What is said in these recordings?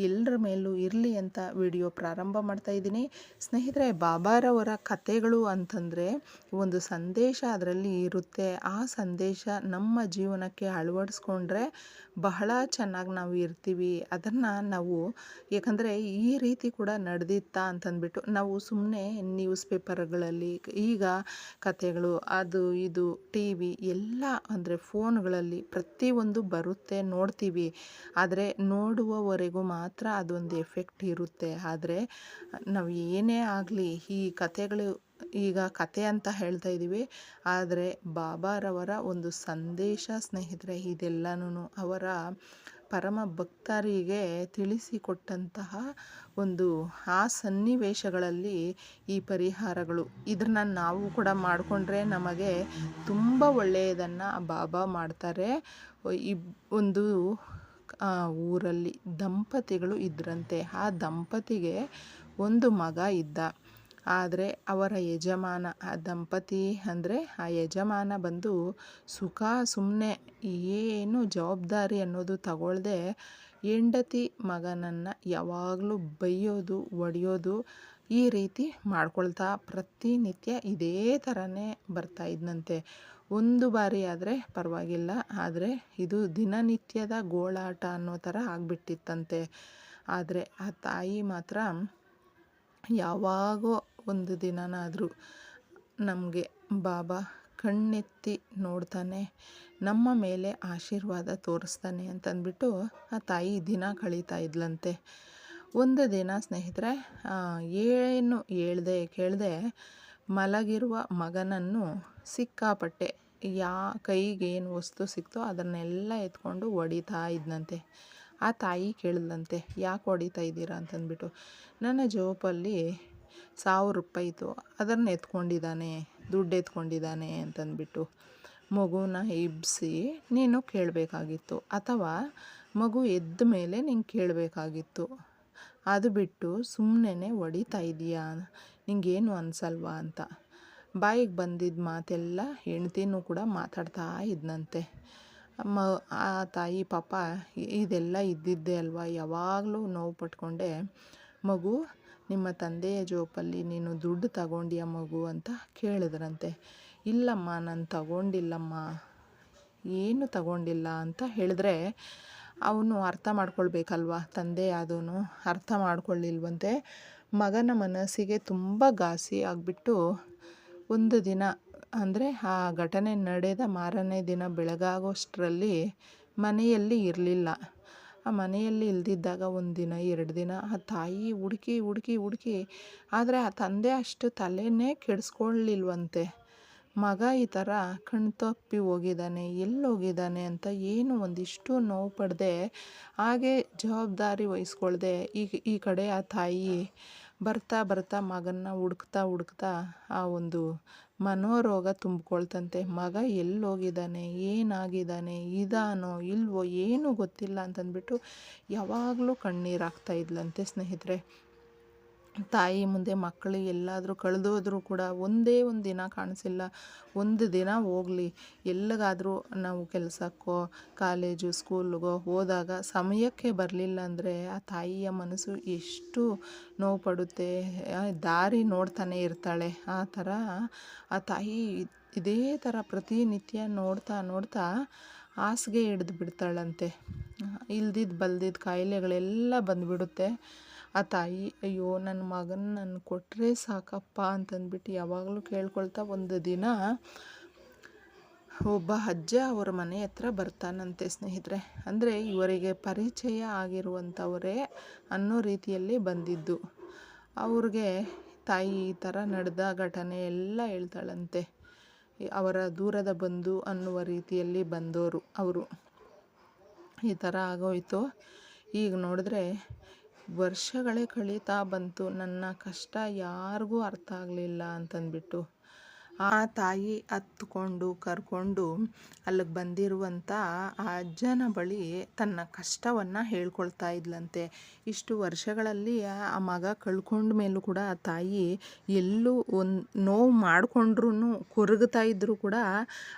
ಎಲ್ಲರ ಮೇಲೂ ಇರಲಿ ಅಂತ ವಿಡಿಯೋ ಪ್ರಾರಂಭ ಮಾಡ್ತಾ ಇದ್ದೀನಿ. ಸ್ನೇಹಿತರೆ, ಬಾಬಾರವರ ಕಥೆಗಳು ಅಂತಂದರೆ ಒಂದು ಸಂದೇಶ ಅದರಲ್ಲಿ ಇರುತ್ತೆ. ಆ ಸಂದೇಶ ನಮ್ಮ ಜೀವನಕ್ಕೆ ಅಳವಡಿಸ್ಕೊಂಡ್ರೆ ಬಹಳ ಚೆನ್ನಾಗಿ ನಾವು ಇರ್ತೀವಿ. ಅದನ್ನು ನಾವು ಯಾಕಂದರೆ ಈ ರೀತಿ ಕೂಡ ನಡೆದಿತ್ತಾ ಅಂತಂದ್ಬಿಟ್ಟು ನಾವು ಸುಮ್ಮನೆ ನ್ಯೂಸ್ ಪೇಪರ್ಗಳಲ್ಲಿ ಈಗ ಕಥೆಗಳು, ಅದು ಇದು, ಟಿ ವಿ ಎಲ್ಲ ಅಂದರೆ ಫೋನ್ಗಳಲ್ಲಿ ಪ್ರತಿಯೊಂದು ಬರುತ್ತೆ, ನೋಡ್ತೀವಿ. ಆದರೆ ನೋಡುವವರೆಗೂ ಮಾತ್ರ ಅದೊಂದು ಎಫೆಕ್ಟ್ ಇರುತ್ತೆ. ಆದರೆ, ನಾವು ಏನೇ ಆಗಲಿ, ಈ ಕಥೆಗಳು, ಈಗ ಕತೆ ಅಂತ ಹೇಳ್ತಾ ಇದ್ದೀವಿ ಆದರೆ, ಬಾಬಾರವರ ಒಂದು ಸಂದೇಶ ಸ್ನೇಹಿತರೆ ಇದೆಲ್ಲನೂ ಅವರ ಪರಮ ಭಕ್ತರಿಗೆ ತಿಳಿಸಿಕೊಟ್ಟಂತಹ ಒಂದು, ಆ ಸನ್ನಿವೇಶಗಳಲ್ಲಿ ಈ ಪರಿಹಾರಗಳು. ಇದನ್ನ ನಾವು ಕೂಡ ಮಾಡಿಕೊಂಡ್ರೆ ನಮಗೆ ತುಂಬ ಒಳ್ಳೆಯದನ್ನು ಬಾಬಾ ಮಾಡ್ತಾರೆ. ಈ ಒಂದು ಊರಲ್ಲಿ ದಂಪತಿಗಳು ಇದ್ರಂತೆ. ಆ ದಂಪತಿಗೆ ಒಂದು ಮಗ ಇದ್ದ. ಆದರೆ ಅವರ ಯಜಮಾನ, ಆ ದಂಪತಿ ಅಂದರೆ ಆ ಯಜಮಾನ ಬಂದು ಸುಖ ಸುಮ್ಮನೆ ಏನು ಜವಾಬ್ದಾರಿ ಅನ್ನೋದು ತಗೊಳ್ಳದೆ ಹೆಂಡತಿ ಮಗನನ್ನು ಯಾವಾಗಲೂ ಬೈಯೋದು, ಒಡೆಯೋದು ಈ ರೀತಿ ಮಾಡ್ಕೊಳ್ತಾ ಪ್ರತಿನಿತ್ಯ ಇದೇ ಥರನೇ ಬರ್ತಾ ಇದ್ದಂತೆ ಒಂದು ಬಾರಿ ಆದರೆ ಪರವಾಗಿಲ್ಲ. ಆದರೆ ಇದು ದಿನನಿತ್ಯದ ಗೋಳಾಟ ಅನ್ನೋ ಥರ ಆಗಿಬಿಟ್ಟಿತ್ತಂತೆ. ಆದರೆ ಆ ತಾಯಿ ಮಾತ್ರ ಯಾವಾಗೋ ಒಂದು ದಿನನಾದರೂ ನಮಗೆ ಬಾಬಾ ಕಣ್ಣೆತ್ತಿ ನೋಡ್ತಾನೆ, ನಮ್ಮ ಮೇಲೆ ಆಶೀರ್ವಾದ ತೋರಿಸ್ತಾನೆ ಅಂತಂದ್ಬಿಟ್ಟು ಆ ತಾಯಿ ದಿನ ಕಳೀತಾ ಇದ್ಲಂತೆ. ಒಂದು ದಿನ ಸ್ನೇಹಿತರೆ ಏನು ಹೇಳ್ದೆ, ಕೇಳದೆ ಮಲಗಿರುವ ಮಗನನ್ನು ಸಿಕ್ಕಾಪಟ್ಟೆ ಯಾ ಕೈಗೇನು ವಸ್ತು ಸಿಕ್ತೋ ಅದನ್ನೆಲ್ಲ ಎತ್ಕೊಂಡು ಹೊಡಿತಾ ಇದ್ನಂತೆ. ಆ ತಾಯಿ ಕೇಳಿದಂತೆ ಯಾಕೆ ಹೊಡಿತಾ ಇದ್ದೀರಾ? ಅಂತಂದ್ಬಿಟ್ಟು, ನನ್ನ ಜೋಬಲ್ಲಿ ಸಾವಿರ ರೂಪಾಯಿ ಇತ್ತು, ಅದನ್ನು ಎತ್ಕೊಂಡಿದ್ದಾನೆ, ದುಡ್ಡು ಎತ್ಕೊಂಡಿದ್ದಾನೆ ಅಂತಂದ್ಬಿಟ್ಟು ಮಗುನ ಇಬ್ಬಿಸಿ ನೀನು ಕೇಳಬೇಕಾಗಿತ್ತು ಅಥವಾ ಮಗು ಎದ್ದ ಮೇಲೆ ನೀನು ಕೇಳಬೇಕಾಗಿತ್ತು. ಅದು ಬಿಟ್ಟು ಸುಮ್ಮನೆ ಹೊಡಿತಾ ಇದೀಯಾ ನಿಂಗೇನು ಅನ್ಸಲ್ವಾ ಅಂತ. ಬಾಯಿಗೆ ಬಂದಿದ್ದ ಮಾತೆಲ್ಲ ಹೆಂಡ್ತಿನೂ ಕೂಡ ಮಾತಾಡ್ತಾ ಇದ್ನಂತೆ. ಮ ಆ ತಾಯಿ, ಪಾಪ ಇದೆಲ್ಲ ಇದ್ದಿದ್ದೆ ಅಲ್ವಾ? ಯಾವಾಗಲೂ ನೋವು ಪಟ್ಕೊಂಡೆ, ಮಗು, ನಿಮ್ಮ ತಂದೆಯ ಜೋಪಲ್ಲಿ ನೀನು ದುಡ್ಡು ತಗೊಂಡಿಯ ಮಗು? ಅಂತ ಕೇಳಿದ್ರಂತೆ. ಇಲ್ಲಮ್ಮ, ನಾನು ತಗೊಂಡಿಲ್ಲಮ್ಮ. ಏನು ತಗೊಂಡಿಲ್ಲ? ಅಂತ ಹೇಳಿದ್ರೆ, ಅವನು ಅರ್ಥ ಮಾಡ್ಕೊಳ್ಬೇಕಲ್ವ? ತಂದೆ ಅದೂ ಅರ್ಥ ಮಾಡ್ಕೊಳ್ಳಿಲ್ವಂತೆ ಮಗನ ಮನಸ್ಸಿಗೆ ತುಂಬ ಘಾಸಿ ಆಗಿಬಿಟ್ಟು ಒಂದು ದಿನ, ಅಂದರೆ ಆ ಘಟನೆ ನಡೆದ ಮಾರನೇ ದಿನ ಬೆಳಗಾಗೋಷ್ಟರಲ್ಲಿ ಮನೆಯಲ್ಲಿ ಇರಲಿಲ್ಲ. ಆ ಮನೆಯಲ್ಲಿ ಇಲ್ದಿದ್ದಾಗ ಒಂದು ದಿನ, ಎರಡು ದಿನ ಆ ತಾಯಿ ಹುಡುಕಿ ಹುಡುಕಿ ಹುಡುಕಿ, ಆದರೆ ಆ ತಂದೆ ಅಷ್ಟು ತಲೆನೇ ಕೆಡಿಸ್ಕೊಳ್ಳಿಲ್ವಂತೆ ಮಗ ಈ ಥರ ಕಣ್ತಪ್ಪಿ ಹೋಗಿದ್ದಾನೆ ಎಲ್ಲಿ ಹೋಗಿದ್ದಾನೆ ಅಂತ ಏನು ಒಂದಿಷ್ಟು ನೋವು ಪಡದೆ, ಹಾಗೆ ಜವಾಬ್ದಾರಿ ವಹಿಸ್ಕೊಳ್ದೆ ಈ ಈ ಕಡೆ ಆ ತಾಯಿ ಬರ್ತಾ ಬರ್ತಾ ಮಗನ್ನ ಹುಡುಕ್ತಾ ಹುಡುಕ್ತಾ ಆ ಒಂದು ಮನೋರೋಗ ತುಂಬಿಕೊಳ್ತಂತೆ. ಮಗ ಎಲ್ಲಿ ಹೋಗಿದ್ದಾನೆ ಏನಾಗಿದ್ದಾನೆ, ಇದಾನೋ ಇಲ್ವೋ ಏನೂ ಗೊತ್ತಿಲ್ಲ ಅಂತಂದ್ಬಿಟ್ಟು ಯಾವಾಗಲೂ ಕಣ್ಣೀರು ಹಾಕ್ತಾ ಇದ್ಲಂತೆ ಸ್ನೇಹಿತರೆ. ತಾಯಿ ಮುಂದೆ ಮಕ್ಕಳು ಎಲ್ಲಾದರೂ ಕಳೆದೋದ್ರೂ ಕೂಡ ಒಂದೇ ಒಂದು ದಿನ ಕಾಣಿಸಿಲ್ಲ. ಒಂದು ದಿನ ಹೋಗಲಿ. ಎಲ್ಲಿಗಾದರೂ ನಾವು ಕೆಲಸಕ್ಕೋ, ಕಾಲೇಜು, ಸ್ಕೂಲ್ಗೋ ಹೋದಾಗ ಸಮಯಕ್ಕೆ ಬರಲಿಲ್ಲ ಅಂದರೆ ಆ ತಾಯಿಯ ಮನಸ್ಸು ಎಷ್ಟು ನೋವು ಪಡುತ್ತೆ ದಾರಿ ನೋಡ್ತಾನೆ ಇರ್ತಾಳೆ. ಆ ಥರ ಆ ತಾಯಿ ಇದೇ ಥರ ಪ್ರತಿನಿತ್ಯ ನೋಡ್ತಾ ನೋಡ್ತಾ ಹಾಸಿಗೆ ಹಿಡಿದು ಬಿಡ್ತಾಳಂತೆ. ಇಲ್ದಿದ್ದು ಬಲ್ದಿದ್ದ ಕಾಯಿಲೆಗಳೆಲ್ಲ ಬಂದುಬಿಡುತ್ತೆ. ಆ ತಾಯಿ, ಅಯ್ಯೋ ನನ್ನ ಮಗನ ನನ್ನ ಕೊಟ್ಟರೆ ಸಾಕಪ್ಪ ಅಂತಂದ್ಬಿಟ್ಟು ಯಾವಾಗಲೂ ಕೇಳ್ಕೊಳ್ತಾ ಒಂದು ದಿನ ಒಬ್ಬ ಅಜ್ಜ ಅವರ ಮನೆ ಹತ್ರ ಬರ್ತಾನಂತೆ ಸ್ನೇಹಿತರೆ. ಅಂದರೆ ಇವರಿಗೆ ಪರಿಚಯ ಆಗಿರುವಂಥವರೇ ಅನ್ನೋ ರೀತಿಯಲ್ಲಿ ಬಂದಿದ್ದು. ಅವ್ರಿಗೆ ತಾಯಿ ಈ ಥರ ನಡೆದ ಘಟನೆ ಎಲ್ಲ ಹೇಳ್ತಾಳಂತೆ. ಅವರ ದೂರದ ಬಂಧು ಅನ್ನುವ ರೀತಿಯಲ್ಲಿ ಬಂದವರು ಅವರು. ಈ ಥರ ಆಗೋಯ್ತು. ಈಗ ನೋಡಿದ್ರೆ ವರ್ಷಗಳೇ ಕಳೀತಾ ಬಂತು. ನನ್ನ ಕಷ್ಟ ಯಾರಿಗೂ ಅರ್ಥ ಆಗಲಿಲ್ಲ ಅಂತಂದ್ಬಿಟ್ಟು ಆ ತಾಯಿ ಹತ್ಕೊಂಡು ಕರ್ಕೊಂಡು ಅಲ್ಲಿಗೆ ಬಂದಿರುವಂಥ ಆ ಅಜ್ಜನ ಬಳಿ ತನ್ನ ಕಷ್ಟವನ್ನು ಹೇಳ್ಕೊಳ್ತಾ ಇದ್ಲಂತೆ. ಇಷ್ಟು ವರ್ಷಗಳಲ್ಲಿ ಆ ಮಗ ಕಳ್ಕೊಂಡ ಮೇಲೂ ಕೂಡ ಆ ತಾಯಿ ಎಲ್ಲೂ ಒಂದು ನೋವು ಮಾಡಿಕೊಂಡ್ರೂ ಕೊರಗ್ತಾ ಇದ್ದರೂ ಕೂಡ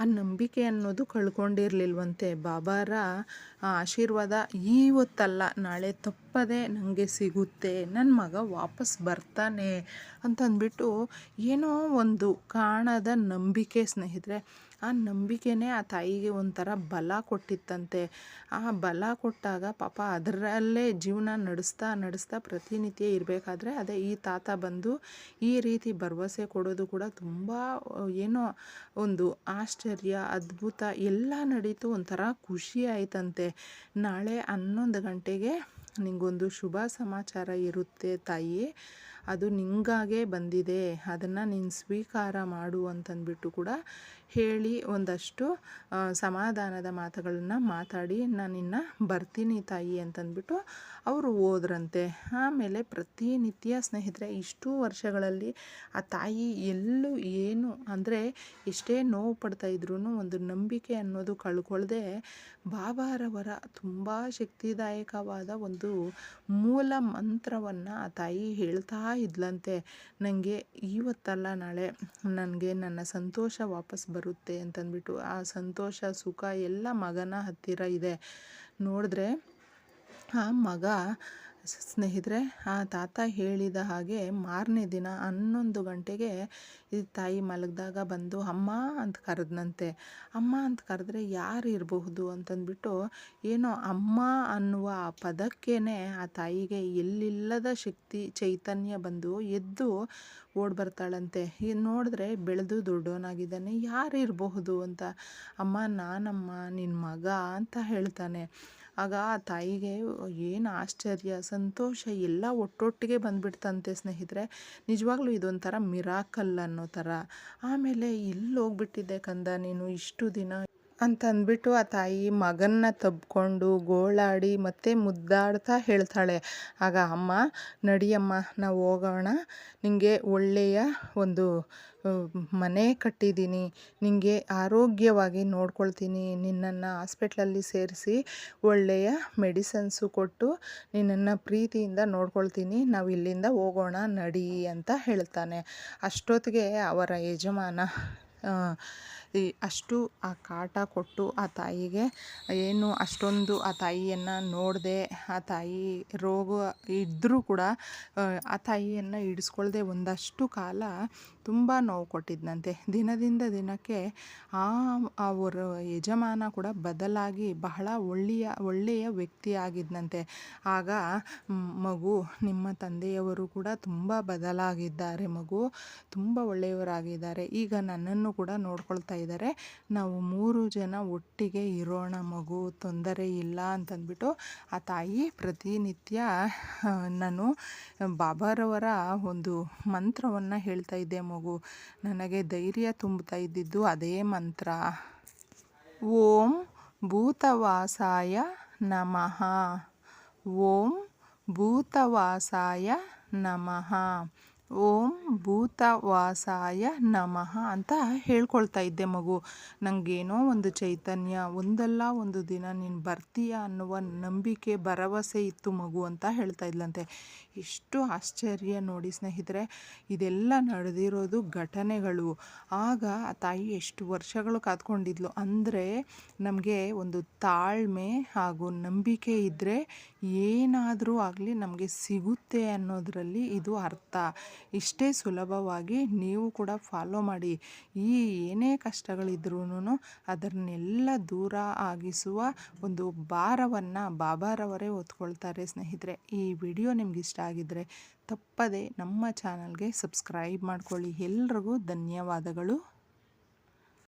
ಆ ನಂಬಿಕೆ ಅನ್ನೋದು ಕಳ್ಕೊಂಡಿರಲಿಲ್ವಂತೆ. ಬಾಬಾರ ಆಶೀರ್ವಾದ ಇವತ್ತಲ್ಲ ನಾಳೆ ತಪ್ಪದೆ ನನಗೆ ಸಿಗುತ್ತೆ ನನ್ನ ಮಗ ವಾಪಸ್ ಬರ್ತಾನೆ ಅಂತಂದ್ಬಿಟ್ಟು ಏನೋ ಒಂದು ಕಾಣದ ನಂಬಿಕೆ ಸ್ನೇಹಿತರೆ. ಆ ನಂಬಿಕೆನೇ ಆ ತಾಯಿಗೆ ಒಂಥರ ಬಲ ಕೊಟ್ಟಿತ್ತಂತೆ. ಆ ಬಲ ಕೊಟ್ಟಾಗ ಪಾಪ ಅದರಲ್ಲೇ ಜೀವನ ನಡೆಸ್ತಾ ನಡೆಸ್ತಾ ಪ್ರತಿನಿತ್ಯ ಇರಬೇಕಾದ್ರೆ ಅದೇ ಈ ತಾತ ಬಂದು ಈ ರೀತಿ ಭರವಸೆ ಕೊಡೋದು ಕೂಡ ತುಂಬ, ಏನೋ ಒಂದು ಆಶ್ಚರ್ಯ, ಅದ್ಭುತ ಎಲ್ಲ ನಡೀತು ಒಂಥರ ಖುಷಿ ಆಯ್ತಂತೆ. ನಾಳೆ ಹನ್ನೊಂದು ಗಂಟೆಗೆ ನಿಂಗೊಂದು ಶುಭ ಸಮಾಚಾರ ಇರುತ್ತೆ ತಾಯಿ ಅದು ನಿಂಗಾಗೇ ಬಂದಿದೆ, ಅದನ್ನು ನೀನು ಸ್ವೀಕಾರ ಮಾಡು ಅಂತಂದ್ಬಿಟ್ಟು ಕೂಡ ಹೇಳಿ ಒಂದಷ್ಟು ಸಮಾಧಾನದ ಮಾತುಗಳನ್ನು ಮಾತಾಡಿ ನಾನಿನ್ನು ಬರ್ತೀನಿ ತಾಯಿ ಅಂತಂದ್ಬಿಟ್ಟು ಅವರು ಹೋದ್ರಂತೆ. ಆಮೇಲೆ ಪ್ರತಿನಿತ್ಯ ಸ್ನೇಹಿತರೆ, ಇಷ್ಟು ವರ್ಷಗಳಲ್ಲಿ ಆ ತಾಯಿ ಎಲ್ಲೂ ಏನು, ಅಂದರೆ ಎಷ್ಟೇ ನೋವು ಪಡ್ತಾ ಇದ್ರೂ ಒಂದು ನಂಬಿಕೆ ಅನ್ನೋದು ಕಳ್ಕೊಳ್ಳದೆ ಬಾಬಾರವರ ತುಂಬ ಶಕ್ತಿದಾಯಕವಾದ ಒಂದು ಮೂಲ ಮಂತ್ರವನ್ನು ಆ ತಾಯಿ ಹೇಳ್ತಾ ಇದ್ಲಂತೆ. ನನಗೆ ಇವತ್ತಲ್ಲ ನಾಳೆ ನನಗೆ ನನ್ನ ಸಂತೋಷ ವಾಪಸ್ ಬರುತ್ತೆ ಅಂತಂದ್ಬಿಟ್ಟು ಆ ಸಂತೋಷ, ಸುಖ ಎಲ್ಲ ಮಗನ ಹತ್ತಿರ ಇದೆ. ನೋಡಿದ್ರೆ ಆ ಮಗ ಸ್ನೇಹಿತರೆ, ಆ ತಾತ ಹೇಳಿದ ಹಾಗೆ ಮಾರನೇ ದಿನ ಹನ್ನೊಂದು ಗಂಟೆಗೆ ಈ ತಾಯಿ ಮಲಗಿದಾಗ ಬಂದು, ಅಮ್ಮ ಅಂತ ಕರೆದ್ನಂತೆ. ಅಮ್ಮ ಅಂತ ಕರೆದ್ರೆ ಯಾರು ಇರಬಹುದು? ಅಂತಂದ್ಬಿಟ್ಟು, ಏನೋ ಅಮ್ಮ ಅನ್ನುವ ಆ ಪದಕ್ಕೇ ಆ ತಾಯಿಗೆ ಎಲ್ಲಿಲ್ಲದ ಶಕ್ತಿ, ಚೈತನ್ಯ ಬಂದು ಎದ್ದು ಓಡ್ ಬರ್ತಾಳಂತೆ. ನೋಡಿದ್ರೆ ಬೆಳೆದು ದೊಡ್ಡವನಾಗಿದ್ದಾನೆ. ಯಾರು ಇರಬಹುದು? ಅಂತ, ಅಮ್ಮ, ನಾನಮ್ಮ ನಿನ್ನ ಮಗ ಅಂತ ಹೇಳ್ತಾನೆ. ಆಗ ಆ ತಾಯಿಗೆ, ಏನು ಆಶ್ಚರ್ಯ, ಸಂತೋಷ ಎಲ್ಲ ಒಟ್ಟೊಟ್ಟಿಗೆ ಬಂದುಬಿಡ್ತಂತೆ ಸ್ನೇಹಿತರೆ. ನಿಜವಾಗ್ಲೂ ಇದೊಂಥರ ಮಿರಾಕಲ್ ಅನ್ನೋ ಥರ ಆಮೇಲೆ ಇಲ್ಲಿ ಹೋಗ್ಬಿಟ್ಟಿದ್ದೆ ಕಂದ ನೀನು ಇಷ್ಟು ದಿನ. ಅಂತ ಅಂದ್ಬಿಟ್ಟು ಆ ತಾಯಿ ಮಗನ್ನ ತಬ್ಕೊಂಡು ಗೋಳಾಡಿ ಮತ್ತೆ ಮುದ್ದಾಡ್ತಾ ಹೇಳ್ತಾಳೆ. ಆಗ ಅಮ್ಮ, ನಡಿಯಮ್ಮ, ನಾವು ಹೋಗೋಣ. ನಿಮಗೆ ಒಳ್ಳೆಯ ಒಂದು ಮನೆ ಕಟ್ಟಿದ್ದೀನಿ. ನಿಮಗೆ ಆರೋಗ್ಯವಾಗಿ ನೋಡ್ಕೊಳ್ತೀನಿ. ನಿನ್ನನ್ನು ಹಾಸ್ಪಿಟ್ಲಲ್ಲಿ ಸೇರಿಸಿ ಒಳ್ಳೆಯ ಮೆಡಿಸನ್ಸು ಕೊಟ್ಟು ನಿನ್ನನ್ನು ಪ್ರೀತಿಯಿಂದ ನೋಡ್ಕೊಳ್ತೀನಿ. ನಾವು ಇಲ್ಲಿಂದ ಹೋಗೋಣ, ನಡಿ ಅಂತ ಹೇಳ್ತಾನೆ. ಅಷ್ಟೊತ್ತಿಗೆ ಅವರ ಯಜಮಾನ ಈ ಅಷ್ಟು ಆ ಕಾಟ ಕೊಟ್ಟು ಆ ತಾಯಿಗೆ ಏನು ಅಷ್ಟೊಂದು ಆ ತಾಯಿಯನ್ನು ನೋಡದೆ, ಆ ತಾಯಿ ರೋಗ ಇದ್ದರೂ ಕೂಡ, ಆ ತಾಯಿಯನ್ನು ಹಿಡಿಸ್ಕೊಳ್ದೆ ಒಂದಷ್ಟು ಕಾಲ ತುಂಬ ನೋವು ಕೊಟ್ಟಿದ್ದಂತೆ ದಿನದಿಂದ ದಿನಕ್ಕೆ ಆ ಅವರ ಯಜಮಾನ ಕೂಡ ಬದಲಾಗಿ ಬಹಳ ಒಳ್ಳೆಯ ಒಳ್ಳೆಯ ವ್ಯಕ್ತಿ ಆಗಿದ್ದಂತೆ ಆಗ ಮಗು ನಿಮ್ಮ ತಂದೆಯವರು ಕೂಡ ತುಂಬ ಬದಲಾಗಿದ್ದಾರೆ ಮಗು, ತುಂಬ ಒಳ್ಳೆಯವರಾಗಿದ್ದಾರೆ. ಈಗ ನನ್ನನ್ನು ಕೂಡ ನೋಡ್ಕೊಳ್ತಾ ಇದ್ದಾರೆ. ನಾವು ಮೂರು ಜನ ಒಟ್ಟಿಗೆ ಇರೋಣ ಮಗು, ತೊಂದರೆ ಇಲ್ಲ ಅಂತಂದ್ಬಿಟ್ಟು ಆ ತಾಯಿ ಪ್ರತಿನಿತ್ಯ ನಾನು ಬಾಬಾರವರ ಒಂದು ಮಂತ್ರವನ್ನು ಹೇಳ್ತಾ ಇದ್ದೆ ಮಗು. ನನಗೆ ಧೈರ್ಯ ತುಂಬುತ್ತಾ ಇದ್ದಿದ್ದು ಅದೇ ಮಂತ್ರ. ಓಂ ಭೂತವಾಸಾಯ ನಮಃ. ಓಂ ಭೂತವಾಸಾಯ ನಮಃ. ಓಂ ಭೂತವಾಸಾಯ ನಮಃ ಅಂತ ಹೇಳ್ಕೊಳ್ತಾ ಇದ್ದೆ ಮಗು. ನನಗೇನೋ ಒಂದು ಚೈತನ್ಯ, ಒಂದಲ್ಲ ಒಂದು ದಿನ ನೀನು ಬರ್ತೀಯ ಅನ್ನುವ ನಂಬಿಕೆ, ಭರವಸೆ ಇತ್ತು ಮಗು ಅಂತ ಹೇಳ್ತಾ ಇದ್ಲಂತೆ. ಎಷ್ಟು ಆಶ್ಚರ್ಯ ನೋಡಿ ಸ್ನೇಹಿತರೆ, ಇದೆಲ್ಲ ನಡೆದಿರೋದು ಘಟನೆಗಳು. ಆಗ ಆ ತಾಯಿ ಎಷ್ಟು ವರ್ಷಗಳು ಕಾದ್ಕೊಂಡಿದ್ಲು ಅಂದರೆ ನಮಗೆ ಒಂದು ತಾಳ್ಮೆ ಹಾಗೂ ನಂಬಿಕೆ ಇದ್ದರೆ ಏನಾದರೂ ಆಗಲಿ ನಮಗೆ ಸಿಗುತ್ತೆ ಅನ್ನೋದರಲ್ಲಿ ಇದು ಅರ್ಥ. ಇಷ್ಟೇ ಸುಲಭವಾಗಿ ನೀವು ಕೂಡ ಫಾಲೋ ಮಾಡಿ. ಈ ಏನೇ ಕಷ್ಟಗಳಿದ್ರೂ ಅದನ್ನೆಲ್ಲ ದೂರ ಆಗಿಸುವ ಒಂದು ಭಾರವನ್ನು ಬಾಬಾರವರೇ ಹೊತ್ಕೊಳ್ತಾರೆ ಸ್ನೇಹಿತರೆ. ಈ ವಿಡಿಯೋ ನಿಮ್ಗೆ ಇಷ್ಟ ಆಗಿದ್ದರೆ ತಪ್ಪದೆ ನಮ್ಮ ಚಾನಲ್ಗೆ ಸಬ್ಸ್ಕ್ರೈಬ್ ಮಾಡ್ಕೊಳ್ಳಿ. ಎಲ್ರಿಗೂ ಧನ್ಯವಾದಗಳು.